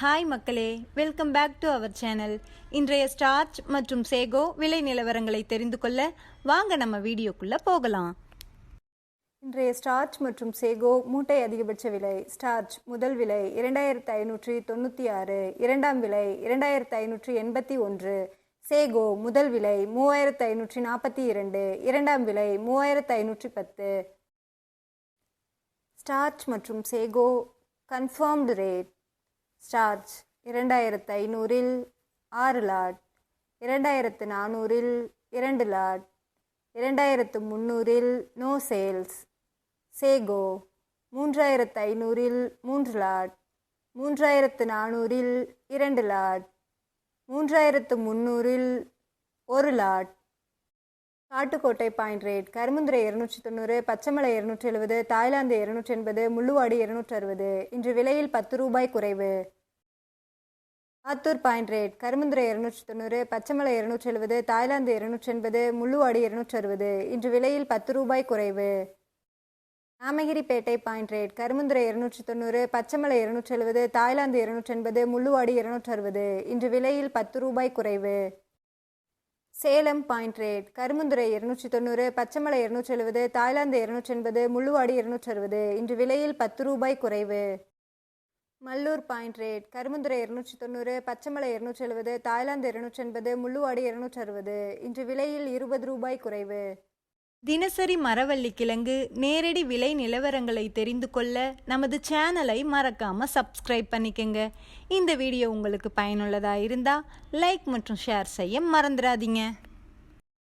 Hi மக்களே. Welcome back to our channel இன்றைய starch மற்றும் சேகோ விலை நிலவரங்களை தெரிந்து கொள்ள வாங்க நம்ம வீடியோக்குள்ள போகலாம். இன்றைய ஸ்டார்ச் மற்றும் சேகோ மூட்டை அதிகபட்ச விலை ஸ்டார்ச் முதல் விலை இரண்டாயிரத்து ஐநூற்றி தொண்ணூற்றி ஆறு இரண்டாம் விலை இரண்டாயிரத்து ஐநூற்றி எண்பத்தி ஒன்று சேகோ முதல் விலை மூவாயிரத்து ஐநூற்றி நாற்பத்தி இரண்டு இரண்டாம் விலை மூவாயிரத்து ஐநூற்றி பத்து. ஸ்டார்ச் மற்றும் சேகோ கன்ஃபார்ம்டு ரேட் ஸ்டார்ச் இரண்டாயிரத்து ஐநூறில் ஆறு லாட் இரண்டாயிரத்து நானூறில் இரண்டு லாட் இரண்டாயிரத்து முந்நூறில் நோ சேல்ஸ் சேகோ மூன்றாயிரத்து ஐநூறில் மூன்று லாட் மூன்றாயிரத்து நானூறில் இரண்டு லாட் மூன்றாயிரத்து முந்நூறில் ஒரு lot. Kattukottai point rate Karumanthurai இருநூற்றி தொண்ணூறு பச்சைமலை இருநூற்றி எழுபது தாய்லாந்து இருநூற்றி எண்பது முள்ளுவாடி இருநூற்றி அறுபது இன்று விலையில் பத்து ரூபாய் குறைவு. Attur point rate. கருமுந்திரை இருநூற்றி தொண்ணூறு பச்சைமலை இருநூற்றி எழுபது தாய்லாந்து இருநூற்றி எண்பது முள்ளுவாடி இருநூற்றி அறுபது. இன்று விலையில் பத்து ரூபாய் குறைவு. Namagiripettai point rate. கருமுந்திரை இருநூற்றி தொண்ணூறு பச்சைமலை இருநூற்றி எழுபது தாய்லாந்து இருநூற்றி எண்பது முள்ளுவாடி இருநூற்றி அறுபது. இன்று விலையில் பத்து ரூபாய் குறைவு. Salem point rate. கருமுந்துரை இருநூற்றி தொண்ணூறு பச்சைமலை இருநூற்றி எழுபது தாய்லாந்து இருநூற்றி எண்பது முள்ளுவாடி இருநூற்றி அறுபது. இன்று விலையில் பத்து ரூபாய் குறைவு. மல்லூர் பாயிண்ட் ரேட் கருமுந்துரை இருநூற்றி தொண்ணூறு பச்சைமலை இருநூற்றி எழுபது தாய்லாந்து இருநூற்றி எண்பது முள்ளுவாடி இருநூற்றி அறுபது இன்று விலையில் இருபது ரூபாய் குறைவு. தினசரி மரவள்ளி கிழங்கு நேரடி விலை நிலவரங்களை தெரிந்து கொள்ள நமது சேனலை மறக்காம சப்ஸ்கிரைப் பண்ணிக்கங்க. இந்த வீடியோ உங்களுக்கு பயனுள்ளதாக இருந்தால் லைக் மற்றும் ஷேர் செய்ய மறந்துடாதீங்க.